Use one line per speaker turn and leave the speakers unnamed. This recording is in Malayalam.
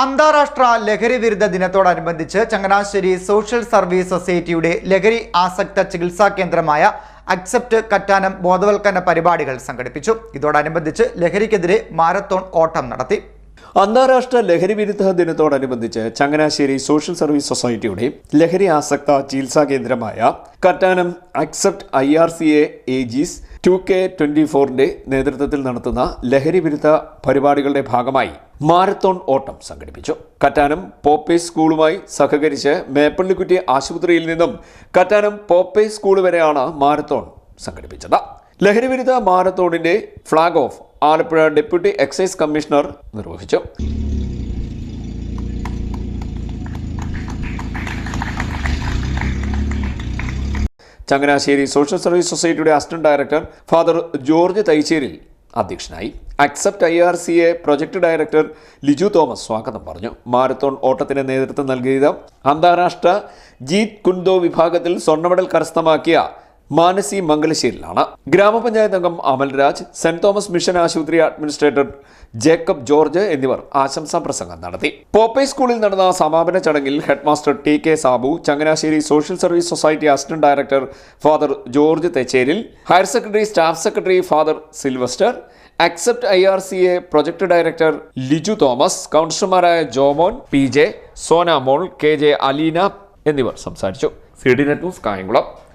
അന്താരാഷ്ട്ര ലഹരി വിരുദ്ധ ദിനത്തോടനുബന്ധിച്ച് ചങ്ങനാശ്ശേരി സോഷ്യൽ സർവീസ് സൊസൈറ്റിയുടെ ലഹരി ആസക്ത ചികിത്സാ കേന്ദ്രമായ അക്സെപ്റ്റ് കറ്റാനം ബോധവൽക്കരണ പരിപാടികൾ സംഘടിപ്പിച്ചു. ഇതോടനുബന്ധിച്ച് ലഹരിക്കെതിരെ മാരത്തോൺ ഓട്ടം നടത്തി.
അന്താരാഷ്ട്ര ലഹരി വിരുദ്ധ ദിനത്തോടനുബന്ധിച്ച് ചങ്ങനാശ്ശേരി സോഷ്യൽ സർവീസ് സൊസൈറ്റിയുടെ ലഹരി ആസക്ത ചികിത്സാ കേന്ദ്രമായ Kattanam accept I R C A AG's two K twenty ഫോറിന്റെ നേതൃത്വത്തിൽ നടത്തുന്ന ലഹരി വിരുദ്ധ പരിപാടികളുടെ ഭാഗമായി മാരത്തോൺ ഓട്ടം സംഘടിപ്പിച്ചു. കറ്റാനം പോപ്പേ സ്കൂളുമായി സഹകരിച്ച് മേപ്പള്ളിക്കുറ്റി ആശുപത്രിയിൽ നിന്നും കറ്റാനം പോപ്പേ സ്കൂൾ വരെയാണ് മാരത്തോൺ സംഘടിപ്പിച്ചത്. ലഹരി വിരുദ്ധ മാരത്തോണിന്റെ flag off Alappuzha deputy excise commissioner നിർവഹിച്ചു. ചങ്ങനാശ്ശേരി സോഷ്യൽ സർവീസ് സൊസൈറ്റിയുടെ assistant director father George Thaicheril അധ്യക്ഷനായി. Accept I R C A project director Liju Thomas സ്വാഗതം പറഞ്ഞു. മാരത്തോൺ ഓട്ടത്തിന് നേതൃത്വം നൽകിയത് അന്താരാഷ്ട്ര ജീത് കുൻദോ വിഭാഗത്തിൽ സ്വർണമെഡൽ കരസ്ഥമാക്കിയ മാനസി മംഗലശ്ശേരിയിലാണ്. ഗ്രാമപഞ്ചായത്ത് അംഗം അമൽരാജ് സെന്റ് തോമസ് മിഷൻ ആശുപത്രി അഡ്മിനിസ്ട്രേറ്റർ ജേക്കബ് ജോർജ് എന്നിവർ ആശംസാ പ്രസംഗം നടത്തി. പോപ്പൈ സ്കൂളിൽ നടന്ന സമാപന ചടങ്ങിൽ headmaster T K Sabu Changanassery social service society assistant director father George Thecheril higher secretary staff secretary father Silvester accept I R C A project director Liju Thomas കൗൺസിലർമാരായ Jomon P J Sonamol K J Aleena എന്നിവർ സംസാരിച്ചു. C D net news Kayamkulam.